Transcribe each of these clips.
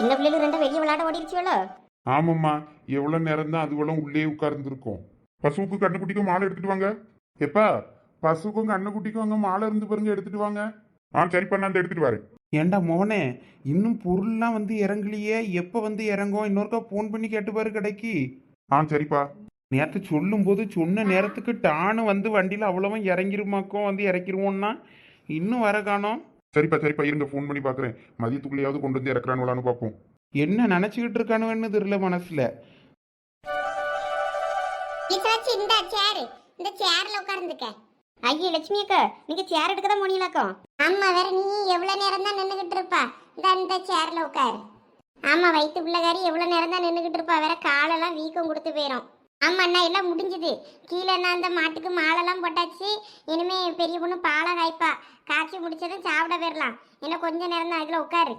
சின்ன பிள்ளைகள் ரெண்டும் வெளியே விளையாட ஓடிடுச்சுவளோ ஆமாம்மா. எவ்வளவு நேரம் தான் அதுவெல்லாம் உள்ளே உட்கார்ந்துருக்கும். பசுவுக்கு கண்ணுக்குட்டிக்கும் மாலை எடுத்துட்டு வாங்க. எப்பா பசுக்கும் கண்ணுக்குட்டிக்கும் அங்க மாலை இருந்து பாருங்க எடுத்துட்டு வாங்க. ஆ சரிப்பா நான் அந்த எடுத்துட்டு வரேன். ஏண்டா மோனே இன்னும் பொருள்லாம் வந்து இறங்கலையே. எப்போ வந்து இறங்கும்? இன்னொருக்கா ஃபோன் பண்ணி கேட்டு பாரு கடைக்கு. ஆ சரிப்பா. நேற்று சொல்லும்போது சொன்ன நேரத்துக்கு டானு வந்து வண்டியில் அவ்வளவும் இறங்கிருமாக்கோ வந்து இறக்கிருவோம்னா இன்னும் வர காணோம். சரிப்பா சரிப்பா இருங்க ஃபோன் பண்ணி பார்க்குறேன் மதியத்துக்குள்ளேயாவது கொண்டு வந்து இறக்குறானுலான்னு பார்ப்போம். என்ன நினச்சிக்கிட்டு இருக்கானுன்னு தெரியல மனசில். டீச்சராச்சி இந்த சேர் இந்த சேர்ல உட்கார்ந்துக்க. ஐயே லட்சுமி அக்கா நீங்க சேர் எடுக்க தான் போனீங்களாக்கும் ஆமா வேற நீ எவ்வளவு நேரம் தான் நின்னுகிட்டு இருப்பா? இந்த இந்த சேர்ல உட்காரு. ஆமா வயிற்று பிள்ளைகாரி எவ்வளவு நேரம் தான் நின்னுகிட்டு இருப்பா? வேற காலெல்லாம் வீக்கம் கொடுத்து போயிடும் ஆமா அண்ணா எல்லாம் முடிஞ்சுது. கீழே நான் அந்த மாட்டுக்கு மாலெல்லாம் போட்டாச்சு. இனிமே பெரிய பொண்ணு பாலை காய்ப்பா. காய்ச்சி முடிச்சதும் சாப்பிட போயிடலாம் இன்னும் கொஞ்ச நேரம் தான் அதுல உட்காரு.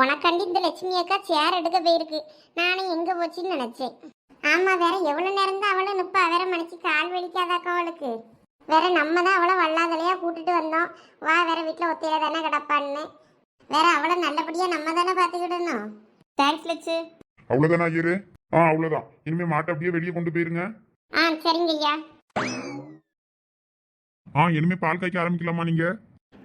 உனக்கண்டி இந்த லட்சுமி அக்கா சேர் எடுக்க போயிருக்கு. நானும் எங்க போச்சுன்னு நினைச்சேன். ஆமா வேற எவ்வளவு நேரம் தான் அவளும் நிப்பா? வேற மணிக்கு கால் வலிக்காதாக்கா அவளுக்கு? வேற நம்ம தான் அவளை வல்லாதலையா கூட்டிட்டு வந்தோம். வா வேற வீட்டுல ஒத்தையில தானே கிடப்பான்னு. வேற அவளை நல்லபடியா நம்ம தானே பாத்துக்கிடணும் தேங்க்ஸ் லட்சு. அவ்வளோதானா ஐயரு ஆ அவ்வளோதான் இனிமே மாட்டை அப்படியே வெளியே கொண்டு போயிருங்க. ஆ சரிங்க ஐயா. ஆ இனிமே பால் காய்க்க ஆரம்பிக்கலாமா நீங்க?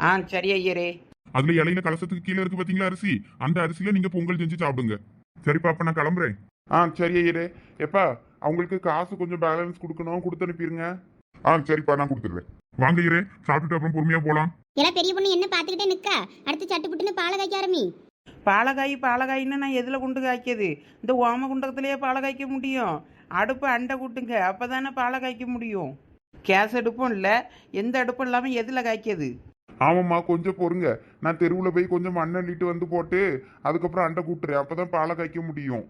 ஆ சரி ஐயரே. அதுல இலையில கலசத்துக்கு கீழே இருக்கு பாத்தீங்களா அரிசி? அந்த அரிசியில நீங்க பொங்கல் செஞ்சு சாப்பிடுங்க. சரிப்பா அப்ப நான் கிளம்புறேன். ஆ சரி ஐயரே. எப்பா அவங்களுக்கு காசு கொஞ்சம் பேலன்ஸ் கொடுக்கணும் கொடுத்து அனுப்பிடுங்க ஆ சரிப்பா நான் கொடுத்துடுறேன். வாங்க ஐயரே சாப்பிட்டுட்டு அப்புறம் பொறுமையா போலாம். எல்லாம் பெரிய பொண்ணு என்ன பாத்துக்கிட்டே நிக்கா? அடுத்து சட்டு புட்டுன்னு பாலை காய்க்க ஆரம்பி. பாலகாய் பாலகாயின்னு நான் எதில் கொண்டு காய்க்கிது இந்த ஓம குண்டகத்திலேயே பாலை காய்க்க முடியும். அடுப்பு அண்டை கூட்டுங்க. அப்போ தானே பாலை காய்க்க முடியும். கேஸ் அடுப்பும் இல்லை. எந்த அடுப்பும் இல்லாமல் எதில் காய்க்கிது ஆமாம்மா கொஞ்சம் பொறுங்க. நான் தெருவுல போய் கொஞ்சம் மண் அள்ளிட்டு வந்து போட்டு அதுக்கப்புறம் அண்டை கூட்டுறேன். அப்பதான் பாலை காய்க்க முடியும்.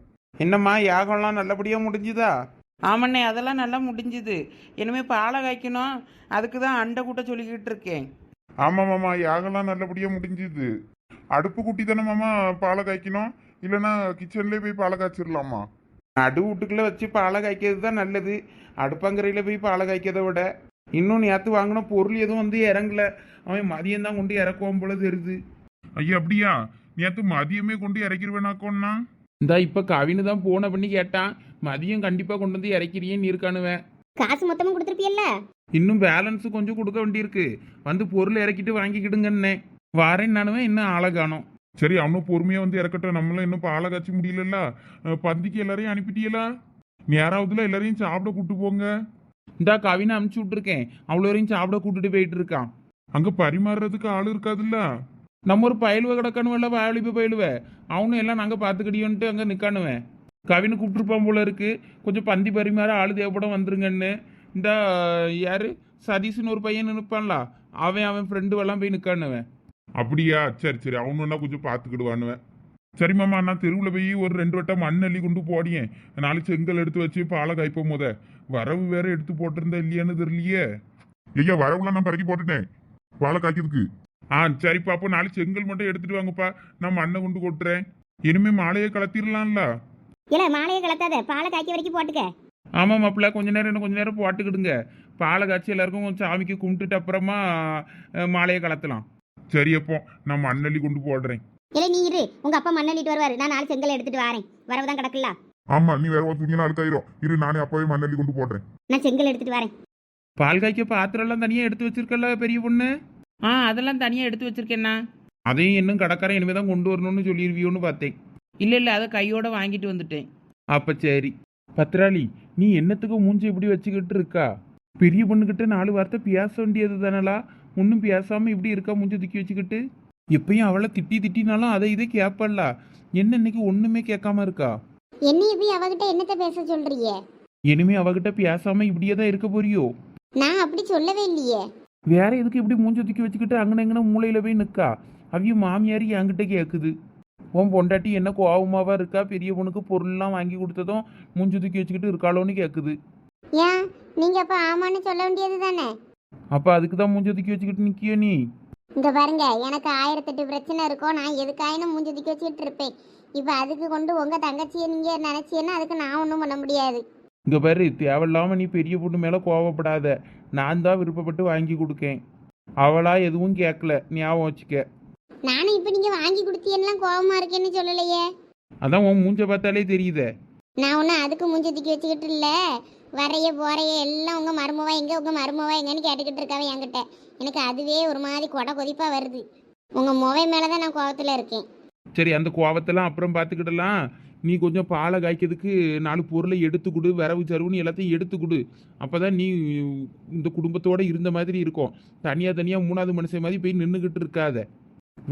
என்னம்மா யாகம்லாம் நல்லபடியாக முடிஞ்சுதா? ஆமாண்ணே அதெல்லாம் நல்லா முடிஞ்சுது. இனிமேல் பாலை காய்க்கணும். அதுக்கு தான் அண்டை கூட்ட சொல்லிக்கிட்டு இருக்கேன். ஆமாமாமா யாகெல்லாம் நல்லபடியா முடிஞ்சுது. அடுப்பு குட்டி தானே மாமா பாலை காய்க்கணும். இல்லைன்னா கிச்சன்லேயே போய் பாலை காய்ச்சிடலாமா நடு வீட்டுக்குள்ளே வச்சு பாலை காய்க்கிறது தான் நல்லது. அடுப்பங்கரையில் போய் பாலை காய்க்கிறத விட இன்னும் நேற்று வாங்கின பொருள் எதுவும் வந்து இறங்கல. அவன் மதியம் தான் கொண்டு இறக்குவான் போல தெரியுது. ஐயா அப்படியா? நேற்று மதியமே கொண்டு இறக்கிருவேனாக்கோன்னா இந்தா இப்போ கவினு தான் போன பண்ணி கேட்டான். மதியம் கண்டிப்பாக கொண்டு வந்து இறக்கிறியேன்னு இருக்கானுவேன். காசு மொத்தமா கொடுத்துருப்பியல்ல? இன்னும் பேலன்ஸ் கொஞ்சம் கொடுக்க வேண்டியிருக்கு. வந்து பொருள் இறக்கிட்டு வாங்கிக்கிடுங்கன்னே வாரேன் நானுவேன் இன்னும் ஆளை காணோம். சரி அவனும் பொறுமையா வந்து இறக்கட்டும் நம்மளும் இன்னும் பாலை காய்ச்சி முடியலல்ல? அஹ் பந்திக்கு எல்லாரையும் அனுப்பிட்டீங்களா நேராவதுல எல்லாரையும் சாப்பிட கூட்டு போங்க. இந்தா கவினை அமுச்சு விட்ருக்கேன் அவ்வளோ வரையும் சாப்பிட கூட்டிட்டு போயிட்டு இருக்கான். அங்க பரிமாறுறதுக்கு ஆள் இருக்காதுல்ல? நம்ம ஒரு பயலுவ கிடக்கணுவல்ல வாலிப பயலுவ? அவனும் எல்லாம் நாங்கள் பார்த்துக்கிடியோன்ட்டு அங்கே நிற்கானுவேன் கவினை கூப்பிட்டுருப்பான் போல இருக்கு. கொஞ்சம் பந்தி பரிமாற ஆள் தேவைப்படம் வந்துருங்கன்னு. இந்த யாரு? சதீஷ்னு ஒரு பையன் நிற்பான்ல அவன் அவன் ஃப்ரெண்டு எல்லாம் போய் நிற்கானுவன் அப்படியா? சரி சரி. அவனுன்னா கொஞ்சம் பார்த்துக்கிடுவானுவேன். சரி மாமா நான் தெருவில் போய் ஒரு ரெண்டு வட்டம் மண் அள்ளி கொண்டு போடியேன் நாலு செங்கல் எடுத்து வச்சு பாலை காய்ப்போம் முத. வரவு வேற எடுத்து போட்டிருந்தா இல்லையான்னு தெரியலையே. ஐயா வரவுலாம் நான் பறக்கி போட்டுட்டேன். பாலை காய்க்கிறதுக்கு. ஆ சரிப்பா அப்போ நாலு செங்கல் மட்டும் எடுத்துட்டு வாங்கப்பா. நான் மண்ணை கொண்டு கொட்டுறேன். இனிமே மாலையை கலத்திடலாம்ல இல்ல மாலையை கலத்தாத. பாலை காய்க்க வரைக்கும் போட்டுக்க. ஆமாம் மாப்பிள்ள. கொஞ்ச நேரம் இன்னும் கொஞ்ச நேரம் போட்டுக்கிடுங்க. பாலை காய்ச்சி எல்லாருக்கும் சாமிக்கு கும்பிட்டுட்டு அப்புறமா மாலையை கலத்தலாம். சரி அப்போ நான் மண் அள்ளி கொண்டு போடுறேன் இல்ல நீ இரு. உங்க அப்பா மண்ணள்ளிட்டு வருவாரு. நான் நாலு செங்கல் எடுத்துட்டு வரேன். வரவுதான் கிடக்குல்ல? ஆமா நீ வேற ஒரு துணியெல்லாம் அழுக்காயிரும் இரு நானே அப்பவே மண் அள்ளி கொண்டு போடுறேன். நான் செங்கல் எடுத்துட்டு வரேன். பால் காய்க்க பாத்திரம்லாம் தனியாக எடுத்து வச்சிருக்கல பெரிய பொண்ணு? ஆ அதெல்லாம் தனியாக எடுத்து வச்சிருக்கேண்ணா அதையும் இன்னும் கடைக்காரன் இனிமே தான் கொண்டு வரணும்னு சொல்லியிருவியோன்னு பார்த்தேன். இல்லை இல்லை அதை கையோட வாங்கிட்டு வந்துட்டேன். அப்போ சரி. பத்ராளி நீ என்னத்துக்கு மூஞ்சி இப்படி வச்சுக்கிட்டு இருக்கா? பெரிய பொண்ணுக்கிட்ட நாலு வார்த்தை பேச வேண்டியது தானலா ஒன்றும் பேசாமல் இப்படி இருக்கா மூஞ்சி தூக்கி வச்சுக்கிட்டு? எப்பயும் அவளை திட்டி திட்டினாலும் அதை இதை கேட்பல்ல. என்ன இன்னைக்கு ஒன்றுமே கேட்காம இருக்கா? என்னைய போய் அவகிட்ட என்னத்த பேச சொல்றீங்க? இனிமே அவகிட்ட பேசாம இப்படியே தான் இருக்க போறியோ? நான் அப்படி சொல்லவே இல்லையே. வேற எதுக்கு இப்படி மூஞ்ச தூக்கி வச்சுக்கிட்டு அங்கன எங்கன மூலையில போய் நிற்கா அவிய மாமியார் என்கிட்ட கேட்குது உன் பொண்டாட்டி என்ன கோவமாவா இருக்கா? பெரிய பொண்ணுக்கு பொருள்லாம் வாங்கி கொடுத்ததும் மூஞ்சி தூக்கி வச்சுக்கிட்டு இருக்காளோன்னு கேட்குது ஏன்? நீங்க அப்ப ஆமான்னு சொல்ல வேண்டியது தானே அப்போ அதுக்கு தான் மூஞ்ச தூக்கி வச்சுக்கிட்டு நிற்கியோ நீ? இங்க பாருங்க எனக்கு ஆயிரத்தெட்டு பிரச்சனை இருக்கும் நான் எதுக்காயினும் மூஞ்சி தூக்கி வச்சுக்கிட்டு இருப்பேன். இப்ப அதுக்கு கொண்டு உங்க தங்கச்சியை நீங்க நினைச்சீங்கன்னா அதுக்கு நான் ஒன்றும் பண்ண முடியாது. இங்கே பாரு தேவையில்லாம நீ பெரிய பொண்ணு மேலே கோவப்படாத. நான் தான் விருப்பப்பட்டு வாங்கி கொடுக்கேன். அவளா எதுவும் கேட்கல. ஞாபகம் வச்சுக்க. நானும் இப்ப நீங்க வாங்கி கொடுத்தீங்கன்னா கோவமா இருக்கேன்னு சொல்லலையே. அதான் உன் மூஞ்ச பார்த்தாலே தெரியுதே. நான் ஒன்றும் அதுக்கு மூஞ்சி தூக்கி வச்சுக்கிட்டு இல்லை. வரைய போறைய எல்லாம் உங்கள் மருமவா எங்கே உங்கள் மருமவா எங்கன்னு கேட்டுக்கிட்டு இருக்காவே என்கிட்ட. எனக்கு அதுவே ஒரு மாதிரி கொடை கொதிப்பாக வருது. உங்கள் முவை மேலே தான் நான் கோவத்தில் இருக்கேன். சரி அந்த கோவத்தெல்லாம் அப்புறம் பார்த்துக்கிடலாம் நீ கொஞ்சம் பாலை காய்க்கிறதுக்கு நாலு பொருளை எடுத்து கொடு விரவு சருவுன்னு எல்லாத்தையும் எடுத்து கொடு. அப்பதான் நீ இந்த குடும்பத்தோட இருந்த மாதிரி இருக்கும். தனியா தனியா மூணாவது மனுஷன் மாதிரி போய் நின்றுக்கிட்டு இருக்காத.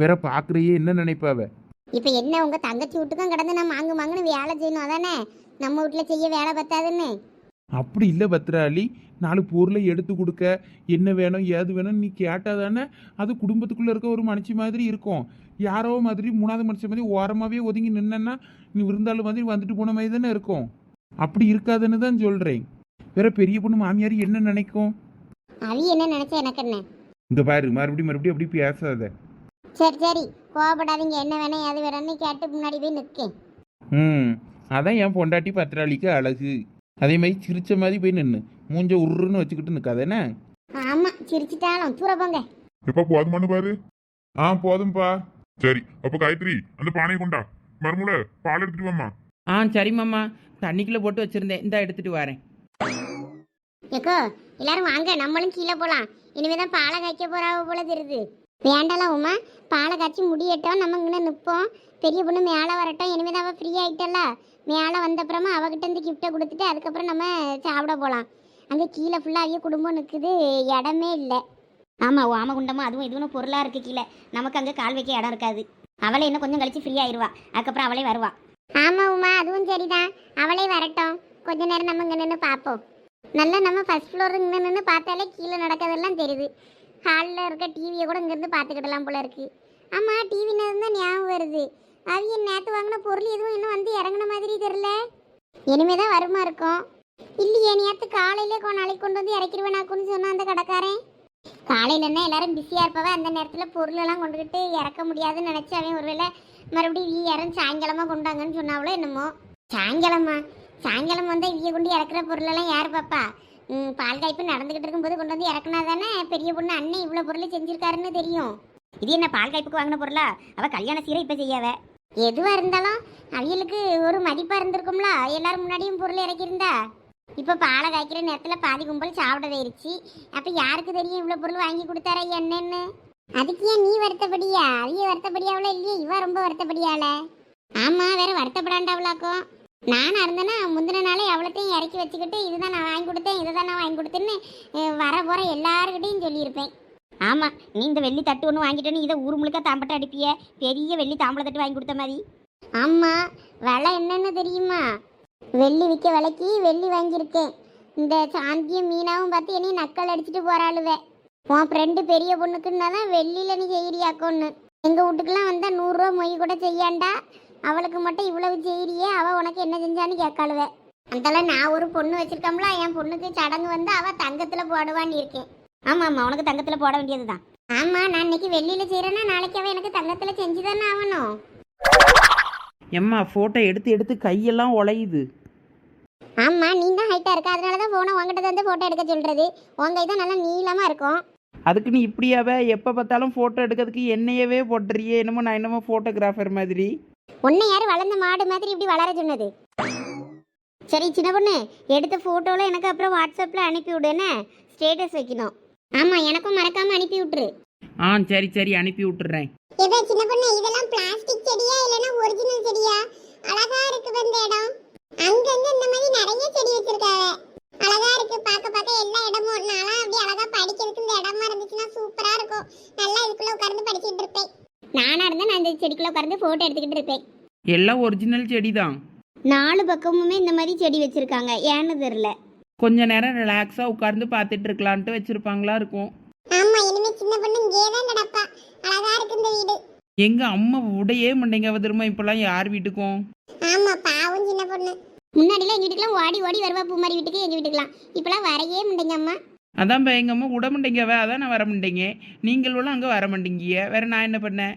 வேற பார்க்குறையே என்ன நினைப்பாவ? இப்போ என்ன உங்கள் தங்கச்சி வீட்டுக்கும் கிடந்து நான் மாங்கு மாங்குன்னு வேலை செய்யணும் அதானே? நம்ம வீட்டில் செய்ய வேலை பத்தாதுன்னு. அப்படி இல்லை பத்ராளி நாலு பொருளை எடுத்து கொடுக்க. என்ன வேணும் ஏது வேணும் நீ கேட்டால் தானே அது குடும்பத்துக்குள்ளே இருக்க ஒரு மனுஷி மாதிரி இருக்கும். யாரோ மாதிரி மூணாவது மனுஷன் மாதிரி ஓரமாகவே ஒதுங்கி நின்னா நீ விருந்தாள் மாதிரி வந்துட்டு போன மாதிரி தானே இருக்கும். அப்படி இருக்காதுன்னு தான் சொல்கிறேன் வேற பெரிய பொண்ணு மாமியார் என்ன நினைக்கும்? அவி என்ன நினச்சா எனக்கு என்ன? இந்த பாரு மறுபடியும் மறுபடியும் அப்படி பேசாத. சரி சரி கோவப்படாதீங்க. என்ன வேணும் ஏது வேணும்னு கேட்டு முன்னாடி போய் நிற்கேன். ம் அதான் என் பொண்டாட்டி பத்திராளிக்கு அழகு. அதே மாதிரி சிரிச்ச மாதிரி போய் நின்று மூஞ்ச உருன்னு வச்சுக்கிட்டு நிற்காதானே ஆமாம் சிரிச்சிட்டாலும். தூர போங்க. எப்ப போதுமானு பாரு. ஆ போதும்பா. சரி அப்ப காயத்ரி அந்த பானையை கொண்டா. மறுமுல பால் எடுத்துட்டு வாமா ஆ சரி மாமா. தண்ணிக்குள்ளே போட்டு வச்சுருந்தேன். இந்தா எடுத்துகிட்டு வரேன். ஏக்கோ எல்லாரும் வாங்க. நம்மளும் கீழே போகலாம் இனிமே தான் பாலை காய்க்க போறாவ போல தெரியுது. வேண்டாம் உமா பாலை காய்ச்சி முடியட்டும் நம்ம இங்கே நிற்போம் பெரிய பொண்ணு மேலே வரட்டும் இனிமேல் அவள் ஃப்ரீ ஆகிட்டல மேலே வந்தப்புறமா அவகிட்ட இருந்து கிஃப்ட்டை கொடுத்துட்டு அதுக்கப்புறம் நம்ம சாப்பிட போகலாம் அங்கே கீழே ஃபுல்லாக அவிய குடும்பம் நிற்குது இடமே இல்லை. ஆமாம் ஆம ஓமகுண்டமும் அதுவும் இதுவும் பொருளாக இருக்குது கீழே. நமக்கு அங்கே கால் வைக்க இடம் இருக்காது. அவளே இன்னும் கொஞ்சம் கழிச்சு ஃப்ரீ ஆயிடுவா அதுக்கப்புறம் அவளே வருவா. ஆமாம் உமா அதுவும் சரிதான். அவளே வரட்டும். கொஞ்ச நேரம் நம்ம இங்கே நின்று பார்ப்போம். நல்லா நம்ம ஃபஸ்ட் ஃப்ளோர் இங்கே நின்று பார்த்தாலே கீழே நடக்கிறதெல்லாம் தெரியுது. ஹாலில் இருக்க டிவியை கூட இங்கேருந்து பார்த்துக்கிடலாம் போல இருக்கு. ஆமாம் டிவி தான் ஞாபகம் வருது. அவிய நேற்று வாங்கின பொருள் எதுவும் இன்னும் வந்து இறங்குன மாதிரி தெரில இனிமே தான் வருமா இருக்கும். இல்லையே நேற்று காலையிலே கொ நாளைக்கு கொண்டு வந்து இறக்கிடுவேனாக்குன்னு சொன்ன அந்த கடைக்காரன். காலையிலன்னா எல்லாரும் பிஸியாக இருப்பவன் அந்த நேரத்தில் பொருளெல்லாம் கொண்டுக்கிட்டு இறக்க முடியாதுன்னு நினச்சி அவன் ஒருவேளை மறுபடியும் வீ இறந்து சாயங்காலமாக கொண்டாங்கன்னு சொன்னாவளோ என்னமோ. சாயங்காலமா? சாயங்காலம் வந்தால் இவிய கொண்டு இறக்குற பொருளெல்லாம் யார் பாப்பா? பால் காய்ப்பு நடந்துகிட்டு இருக்கும்போது கொண்டு வந்து இறக்குனா தானே பெரிய பொண்ணு அண்ணன் இவ்வளோ பொருள் செஞ்சிருக்காருன்னு தெரியும். இது என்ன பால் காய்ப்புக்கு வாங்கின பொருளா? அவ கல்யாண சீரை இப்போ செய்யாவ? எதுவாக இருந்தாலும் அவியலுக்கு ஒரு மதிப்பாக இருந்திருக்கும்ல? எல்லாரும் முன்னாடியும் பொருள் இறக்கியிருந்தா? இப்போ பாலை காய்க்கிற நேரத்தில் பாதி கும்பல் சாப்பிட போயிருச்சு அப்போ யாருக்கு தெரியும் இவ்வளோ பொருள் வாங்கி கொடுத்தாரா என்னன்னு அதுக்கு ஏன் நீ வருத்தப்படியா? அவிய வருத்தப்படியாவளோ இல்லையே? இவ ரொம்ப வருத்தப்படியால ஆமாம் வேற வருத்தப்படாண்டாவளாக்கும். நான் இருந்தேன்னா முந்தின நாளே எவ்வளோத்தையும் இறக்கி வச்சுக்கிட்டு இதுதான் நான் வாங்கி கொடுத்தேன் இதை தான் நான் வாங்கி கொடுத்தேன்னு வர போகிற எல்லாருக்கிட்டையும் சொல்லியிருப்பேன். ஆமாம் நீ இந்த வெள்ளி தட்டு ஒன்று வாங்கிட்டேன்னு இதை ஊர் முழுக்க தாம்பட்ட அடிப்பிய? பெரிய வெள்ளி தாம்பளை தட்டு வாங்கி கொடுத்த மாதிரி. ஆமாம் விலை என்னென்னு தெரியுமா? வெள்ளி விற்க விலைக்கு வெள்ளி வாங்கியிருக்கேன். இந்த சாந்தியும் மீனாவும் பார்த்து என்னையும் நக்கல் அடிச்சுட்டு போகிறாளுவே உன் ஃப்ரெண்டு பெரிய பொண்ணுக்குன்னா தான் வெள்ளியில் நீ செய்கிறியாக்கோன்னு எங்கள் வீட்டுக்கெல்லாம் வந்தால் நூறுரூவா மொய் கூட செய்யாண்டா? அவளுக்கு மட்டும் இவ்வளவு செய்யறியே அவ உனக்கு என்ன செஞ்சான்னு கேட்காளுவ. அந்தால நான் ஒரு பொண்ணு வச்சிருக்கோம்ல என் பொண்ணுக்கு சடங்கு வந்து அவ தங்கத்துல போடுவான்னு இருக்கேன். ஆமா ஆமா உனக்கு தங்கத்துல போட வேண்டியதுதான். ஆமா நான் இன்னைக்கு வெள்ளியில செய்யறேன்னா நாளைக்கு அவ எனக்கு தங்கத்துல செஞ்சுதானே ஆகணும். எம்மா ஃபோட்டோ எடுத்து எடுத்து கையெல்லாம் உழையுது ஆமா நீ தான் ஹைட்டா இருக்க அதனாலதான் போன உங்ககிட்ட வந்து போட்டோ எடுக்க சொல்றது. உன் கை தான் நல்லா நீளமா இருக்கும். அதுக்கு நீ இப்படியாவே எப்போ பார்த்தாலும் ஃபோட்டோ எடுக்கிறதுக்கு என்னையவே போட்டுறியே என்னமோ நான் என்னமோ ஃபோட்டோகிராஃபர் மாதிரி. உன்னை யாரு வளர்ந்த மாடு மாதிரி இப்படி வளர சொன்னது? சரி சின்ன பொண்ணு எடுத்த போட்டோல எனக்கு அப்புறம் வாட்ஸ்அப்ல அனுப்பி விடுன்னு ஸ்டேட்டஸ் வைக்கணும். ஆமா எனக்கும் மறக்காம அனுப்பி விட்டுரு. ஆ சரி சரி அனுப்பி விட்டுறேன். இதோ சின்ன பொண்ணு இதெல்லாம் பிளாஸ்டிக் செடியா இல்லனா ஒரிஜினல் செடியா? அழகா இருக்கு இந்த இடம். அங்கங்க இந்த மாதிரி நிறைய செடி வச்சிருக்காங்க அழகா இருக்கு பார்க்க பார்க்க எல்லா இடமும். நான்லாம் அப்படியே அழகா படிக்கிறதுக்கு இந்த இடமா இருந்துச்சுன்னா சூப்பரா இருக்கும். நல்லா இதுக்குள்ள உட்கார்ந்து படிச்சிட்டு இருப்பேன். நானா இருந்தா நான் இந்த செடிக்குள்ள உட்கார்ந்து போட்டோ எடுத்துக்கிட்டு இருப்பேன். எல்லாம் ஒரிஜினல் செடி தான் நாலு பக்கமுமே இந்த மாதிரி செடி வச்சிருக்காங்க. ஏன்னு தெரியல. கொஞ்ச நேரம் ரிலாக்ஸாக உட்கார்ந்து பார்த்துட்டு இருக்கலான்ட்டு வச்சிருப்பாங்களா இருக்கும். ஆமா இனிமே சின்ன பொண்ணு இங்கே தான் கிடப்பா அழகா இருக்கு இந்த வீடு. எங்க அம்மா உடையே மாட்டேங்க. திரும்ப இப்பெல்லாம் யார் வீட்டுக்கும்? ஆமா பாவம் சின்ன பொண்ணு. முன்னாடிலாம் எங்க வீட்டுக்குலாம் ஓடி ஓடி வருவா பூமாரி வீட்டுக்கு எங்க வீட்டுக்குலாம் இப்பெல்லாம் வரையே மாட்டேங்க அம்மா. அதான் இப்ப எங்க அம்மா விட மாட்டேங்கவே அதான் நான் வர மாட்டேங்க. நீங்கள் உள்ள அங்கே வர மாட்டேங்கிய. வேற நான் என்ன பண்ணேன்?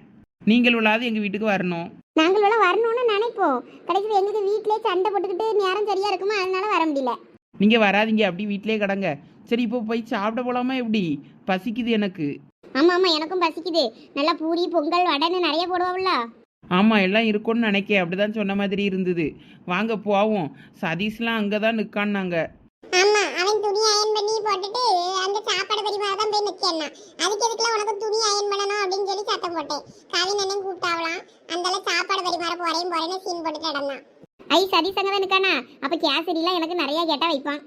நீங்கள் உள்ளாது எங்கள் வீட்டுக்கு வரணும். நாங்களோட வரணும்னு நினைப்போம். கடைசியில் எங்களுக்கு வீட்டிலே சண்டை போட்டுக்கிட்டு நேரம் சரியா இருக்குமா அதனால வர முடியல. நீங்கள் வராதீங்க அப்படி வீட்டிலே கடங்க. சரி இப்போ போய் சாப்பிட போலாமா எப்படி? பசிக்குது எனக்கு. ஆமா ஆமா எனக்கும் பசிக்குது. நல்லா பூரி பொங்கல் வடைன்னு நிறைய போடுவோம்ல ஆமாம் எல்லாம் இருக்கும்னு நினைக்கேன். அப்படிதான் சொன்ன மாதிரி இருந்தது. வாங்க போவோம். சதீஷ்லாம் அங்கே தான் நிற்கான்னாங்க ஆமா அவன் துணி அயன் பண்ணி போட்டுட்டு அந்த சாப்பாடு தான் நிக்கேன் அதுக்கு எதுக்குலாம் உனக்கு துணி அயன் பண்ணணும் அப்படின்னு சொல்லி சத்தம் போட்டேன். கவின் அண்ணன் கூப்பிட்டாவலாம் அந்தால சாப்பாடு பரிமாற போறேன் போறேன்னு சீன் போட்டுட்டு நடந்தான். ஐ சரி சங்கதான் இருக்கானா? அப்ப கேசரிலாம் எனக்கு நிறைய கேட்டா வைப்பான்.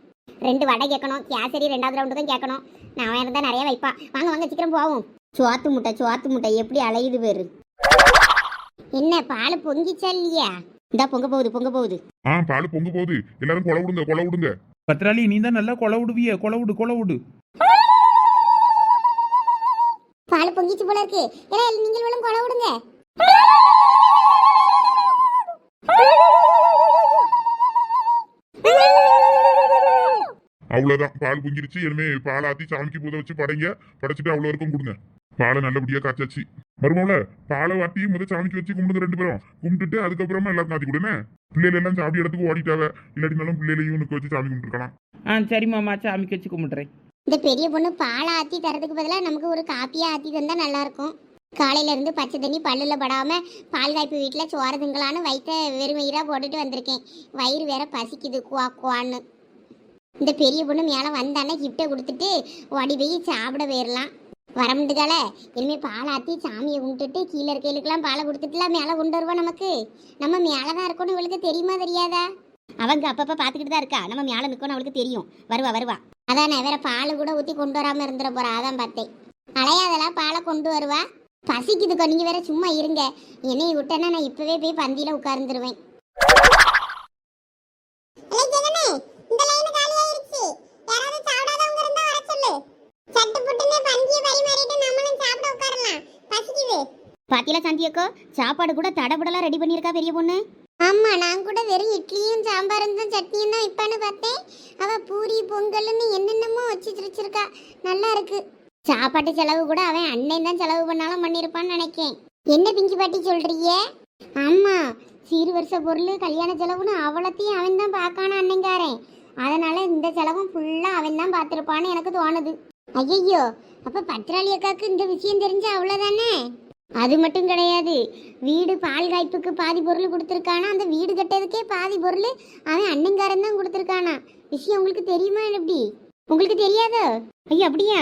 ரெண்டு வடை கேட்கணும். கேசரி ரெண்டாவது ரவுண்டுக்கும் கேட்கணும். நான் இருந்தா நிறைய வைப்பான் வாங்க வாங்க சீக்கிரம் போவோம். சோத்து முட்டை சோத்து முட்டை. எப்படி அலையுது பேரு? என்ன பால் பொங்கிச்சா இல்லையா? இந்தா பொங்க போகுது பொங்க போகுது. ஆ பால் பொங்க போகுது. எல்லாரும் கொலை விடுங்க கொலை விடுங்க. பத்திராளி நீ தான் நல்லா கொலை விடுவிய. கொலை விடு கொலை விடு. பால் பொங்கிச்சு போல இருக்கு. ஏன்னா நீங்களும் கொலை விடுங்க. அவ்வளவுதான். பால் பொங்கிருச்சு. இனிமே பால் ஆத்தி சாமிக்கு பூத வச்சு படைங்க. படைச்சிட்டு அவ்வளோ இருக்கும் கொடுங்க. பாலை நல்லபடியா காய்ச்சாச்சு. மருமவுல பாலை வாட்டி முத சாமிக்கு வச்சு கும்பிடுங்க ரெண்டு பேரும். கும்பிட்டுட்டு அதுக்கப்புறமா எல்லாரும் காத்தி கொடுங்க பிள்ளைகள் எல்லாம் சாப்பிடி இடத்துக்கு ஓடிட்டாவ. இல்லாட்டினாலும் பிள்ளைகளையும் நிக்க வச்சு சாமி கும்பிட்டுருக்கலாம். ஆ சரி மாமா. சாமிக்கு வச்சு கும்பிட்றேன். இந்த பெரிய பொண்ணு பாலை ஆத்தி தரதுக்கு பதிலாக நமக்கு ஒரு காப்பியாக ஆற்றி தந்தால் நல்லாயிருக்கும். காலையிலேருந்து காலையில இருந்து பச்சை தண்ணி பல்லுல படாம பால் காய்ப்பு வீட்டில் சோறு திங்களான்னு வயிற்ற வெறும் போட்டுட்டு வந்திருக்கேன். வயிறு வேற பசிக்குது குவா குவான்னு. இந்த பெரிய பொண்ணு மேலே வந்தானே கிஃப்டை கொடுத்துட்டு ஓடி போய் சாப்பிட போயிடலாம் வர முடியால இனிமேல் பால் ஆற்றி சாமியை கும்பிட்டுட்டு கீழே இருக்கையிலுக்கெல்லாம் பாலை கொடுத்துட்டுலாம் மேலே கொண்டு வருவா நமக்கு. நம்ம மேலே தான் இருக்கணும் இவளுக்கு தெரியுமா தெரியாதா? அவங்க அப்பப்போ பார்த்துக்கிட்டு தான் இருக்கா. நம்ம மேலே நிற்கணும் அவளுக்கு தெரியும். வருவா வருவா. அதானே வேற பால் கூட ஊற்றி கொண்டு வராமல் இருந்துட போறா அதான் பார்த்தேன். அலையாதெல்லாம் பாலை கொண்டு வருவா. பசிக்குதுக்கோ நீங்க வேற சும்மா இருங்க. என்னை விட்டேன்னா நான் இப்பவே போய் பந்தியில உட்கார்ந்துருவேன். பாத்தியில சாந்தியக்கோ சாப்பாடு கூட தடபுடலாம் ரெடி பண்ணியிருக்கா பெரிய பொண்ணு? ஆமா நான் கூட வெறும் இட்லியும் சாம்பாரும் தான் சட்னியும் தான் வைப்பான்னு பார்த்தேன். அவ பூரி பொங்கல்னு என்னென்னமோ வச்சு வச்சிருக்கா. நல்லா இருக்கு. சாப்பாட்டு செலவு கூட அவன் அண்ணன் தான் செலவு பண்ணாலும் பண்ணியிருப்பான்னு நினைக்கேன். என்ன பிங்கி பாட்டி சொல்றீங்க? ஆமா சீர் வருஷ பொருள் கல்யாண செலவுன்னு அவ்வளோத்தையும் அவன் தான் பார்க்கான அண்ணங்காரன். அதனால இந்த செலவும் ஃபுல்லா அவன் தான் பார்த்துருப்பான்னு எனக்கு தோணுது. ஐயையோ அப்ப பத்ராளி அக்காக்கு இந்த விஷயம் தெரிஞ்சா அவ்வளோதானே அது மட்டும் கிடையாது. வீடு பால் காய்ப்புக்கு பாதி பொருள் கொடுத்துருக்கானா? அந்த வீடு கட்டதுக்கே பாதி பொருள் அவன் அண்ணங்காரன் தான் கொடுத்துருக்கானா? விஷயம் உங்களுக்கு தெரியுமா எப்படி? உங்களுக்கு தெரியாதோ? ஐயோ அப்படியா?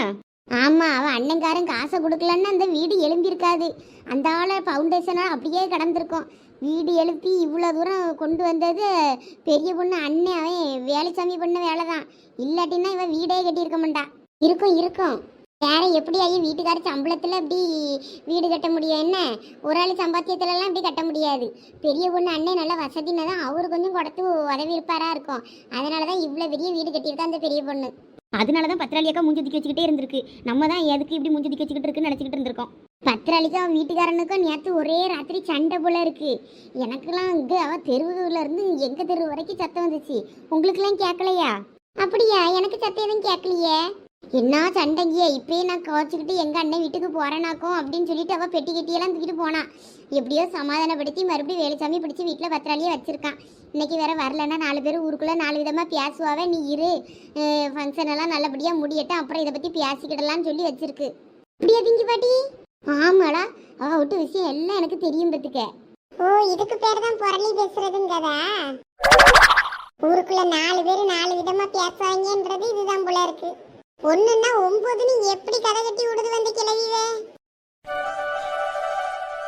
ஆமா அவன் அண்ணங்காரன் காசை கொடுக்கலன்னா அந்த வீடு எழும்பியிருக்காது. அந்த ஆளை ஃபவுண்டேஷனாக அப்படியே கடந்திருக்கும். வீடு எழுப்பி இவ்வளோ தூரம் கொண்டு வந்தது பெரிய பொண்ணு அண்ணன் அவன் வேலைச்சாமி பண்ண வேலை தான் இல்லாட்டின்னா இவன் வீடே கட்டியிருக்க மாட்டான் இருக்கும் இருக்கும். வேற எப்படி ஆகி வீட்டுக்கார சம்பளத்தில் இப்படி வீடு கட்ட முடியும்? என்ன? ஒரு ஆள் சம்பாத்தியத்துலலாம் இப்படி கட்ட முடியாது. பெரிய பொண்ணு அண்ணன் நல்ல வசதினா தான் அவர் கொஞ்சம் கொடுத்து உதவி இருப்பாரா இருக்கும். அதனால தான் இவ்வளோ பெரிய வீடு கட்டியிருக்கா அந்த பெரிய பொண்ணு. அதனால தான் பத்திராளி அக்கா மூஞ்சி தூக்கி வச்சுக்கிட்டே இருந்திருக்கு. நம்ம தான் எதுக்கு இப்படி மூஞ்சி தூக்கி வச்சுக்கிட்டு இருக்குன்னு நினச்சிக்கிட்டு இருந்திருக்கோம். பத்திராளிக்கும் அவன் வீட்டுக்காரனுக்கும் நேற்று ஒரே ராத்திரி சண்டை போல இருக்கு. எனக்கெல்லாம் இங்கே அவ தெருவுல இருந்து எங்க தெரு வரைக்கும் சத்தம் வந்துச்சு. உங்களுக்கெல்லாம் கேட்கலையா அப்படியா? எனக்கு சத்தம் எதுவும் கேட்கலையே என்ன சண்டைங்கியே இப்பயே நான் குவச்சிக்கிட்டு எங்கள் அண்ணன் வீட்டுக்கு போகிறேனாக்கும் அப்படின்னு சொல்லிட்டு அவள் பெட்டி கட்டியெல்லாம் தூக்கிட்டு போனா. எப்படியோ சமாதானப்படுத்தி மறுபடியும் வேலுசாமி பிடிச்சி வீட்டில் பத்திராளியே வச்சுருக்கான் இன்னைக்கு வேற வரலன்னா நாலு பேர் ஊருக்குள்ளே நாலு விதமாக பேசுவாவே. நீ இரு. ஃபங்க்ஷன் எல்லாம் நல்லபடியாக முடியட்டும். அப்புறம் இதை பற்றி பேசிக்கிடலாம்னு சொல்லி வச்சிருக்கு. அப்படியா திங்கி பாட்டி? ஆமாடா. அவ விட்டு விஷயம் எல்லாம் எனக்கு தெரியும் பத்துக்க. ஓ இதுக்கு பேர் தான் புரளி பேசுறதுங்கதா? ஊருக்குள்ள நாலு பேர் நாலு விதமா பேசுவாங்கன்றது இதுதான் போல இருக்கு. ஒண்ணுன்னா ஒன்பதுன்னு எப்படி கதை கட்டி விடுது வந்து கிளவிவே?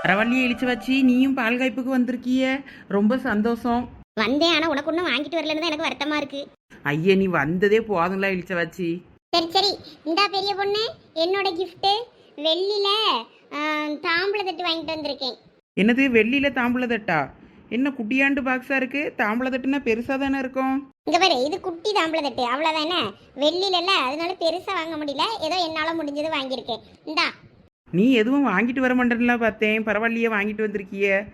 ரவள்ளியை இழிச்சு வச்சு நீயும் பால் காய்ப்புக்கு வந்திருக்கிய. ரொம்ப சந்தோஷம். வந்தேன் ஆனா உனக்கு ஒன்றும் வாங்கிட்டு வரலன்னு தான் எனக்கு வருத்தமா இருக்கு. ஐயா நீ வந்ததே போதும்ல இழிச்ச வச்சு. சரி சரி. இந்தா பெரிய பொண்ணு என்னோட gift வெள்ளியில ஆ, தாம்பூல தட்டு வாங்கிட்டு வந்திருக்கேன். என்னது வெள்ளியில தாம்பூல தட்டா? என்ன குட்டியாண்டு பாக்ஸா இருக்கு? தாம்பூல தட்டுனா பெருசா தானே இருக்கும்? இங்க பாரு இது குட்டி தாம்பூல தட்டு. அவ்வளவுதானே? வெள்ளியில அதனால பெருசா வாங்க முடியல. ஏதோ என்னால முடிஞ்சது வாங்கியிருக்கேன். இந்தா. நீ எதுவும் வாங்கிட்டு வர மாட்டேன்ல பார்த்தேன். பரவாயில்லையே வாங்கிட்டு வந்திருக்கிய.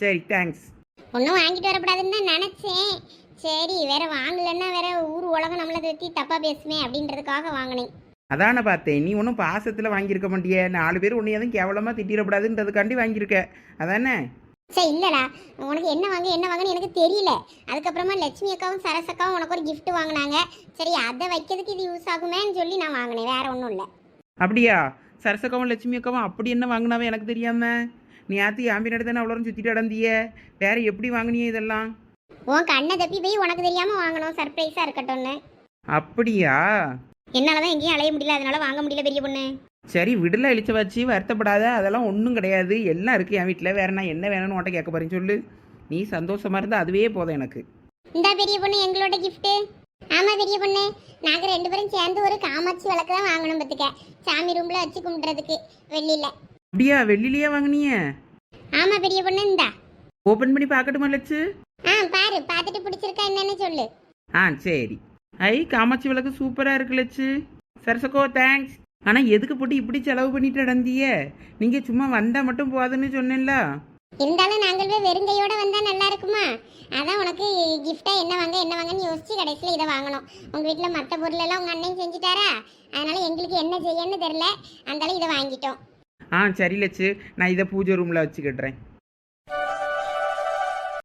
சரி தேங்க்ஸ் ஒன்றும் வாங்கிட்டு வரக்கூடாதுன்னு தான் நினச்சேன். சரி வேற வாங்கலைன்னா வேற ஊர் உலகம் நம்மளை பற்றி தப்பாக பேசுமே அப்படின்றதுக்காக வாங்கினேன். அதானே பார்த்தேன். நீ ஒன்றும் பாசத்தில் வாங்கியிருக்க மாட்டியே. நாலு பேர் உன்னை எதுவும் கேவலமாக திட்டிடக்கூடாதுன்றதுக்காண்டி வாங்கியிருக்க. அதானே? சரி இல்லைடா. உனக்கு என்ன வாங்க என்ன வாங்கன்னு எனக்கு தெரியல. அதுக்கப்புறமா லட்சுமி அக்காவும் சரஸ் அக்காவும் உனக்கு ஒரு gift வாங்கினாங்க. சரி அதை வைக்கிறதுக்கு இது யூஸ் ஆகுமேன்னு சொல்லி நான் வாங்கினேன். வேற ஒன்றும் இல்லை. அப்படியா? சரசக்காவும் லட்சுமி அக்காவும் அப்படி என்ன வாங்கினாவே எனக்கு தெரியாம? நீ ஆத்தி என் பின்னாடி தானே அவ்வளோ சுற்றிட்டு அடந்திய வேற எப்படி வாங்கினியே இதெல்லாம்? உன் கண்ணை தப்பி போய் உனக்கு தெரியாம வாங்கணும். சர்ப்ரைஸா இருக்கட்டும்னு. அப்படியா? என்னாலதான் எங்கேயும் அலைய முடியல. அதனால வாங்க முடியல பெரிய பொண்ணு. சரி விடல இழிச்ச வச்சு வருத்தப்படாத அதெல்லாம் ஒன்றும் கிடையாது. எல்லாம் இருக்குது என் வீட்டில் வேற நான் என்ன வேணும்னு உன்ட்ட கேட்க போறேன்னு சொல்லு. நீ சந்தோஷமா இருந்தால் அதுவே போதும் எனக்கு. இந்த பெரிய பொண்ணு எங்களோட gift. ஆமா பெரிய பொண்ணு. நாங்க ரெண்டு பேரும் சேர்ந்து ஒரு காமாட்சி விளக்கு தான் வாங்கணும் பத்துக்க. சாமி ரூம்ல வச்சு கும்பிடுறதுக்கு வெள்ளியில அப்படியா? வெள்ளிலேயே வாங்கினிய? ஆமா பெரிய பொண்ணு இந்தா. ஓப்பன் பண்ணி பார்க்கட்டுமா லட்சு ஆ பாரு. பார்த்துட்டு பிடிச்சிருக்கா என்னன்னு சொல்லு. ஆ சரி. ஐ காமாட்சி விளக்கு சூப்பராக இருக்கு லட்சு சரசக்கோ தேங்க்ஸ் ஆனால் எதுக்கு போட்டு இப்படி செலவு பண்ணிட்டு நடந்திய நீங்கள் சும்மா வந்தால் மட்டும் போதுன்னு சொன்னேன்ல. இருந்தாலும் நாங்கள் வெறுங்கையோட வந்தா நல்லா இருக்குமா? அதான் உனக்கு gift-ஆ என்ன வாங்க என்ன வாங்கன்னு யோசிச்சு கடைசியில் இதை வாங்கணும் உங்க வீட்டுல மற்ற பொருள் எல்லாம் உங்க அண்ணன் செஞ்சுட்டாரா? அதனால எங்களுக்கு என்ன செய்யன்னு தெரியல. அதனால இதை வாங்கிட்டோம். ஆ சரி லட்சு. நான் இதை பூஜை ரூமில் வச்சுக்கிடுறேன்.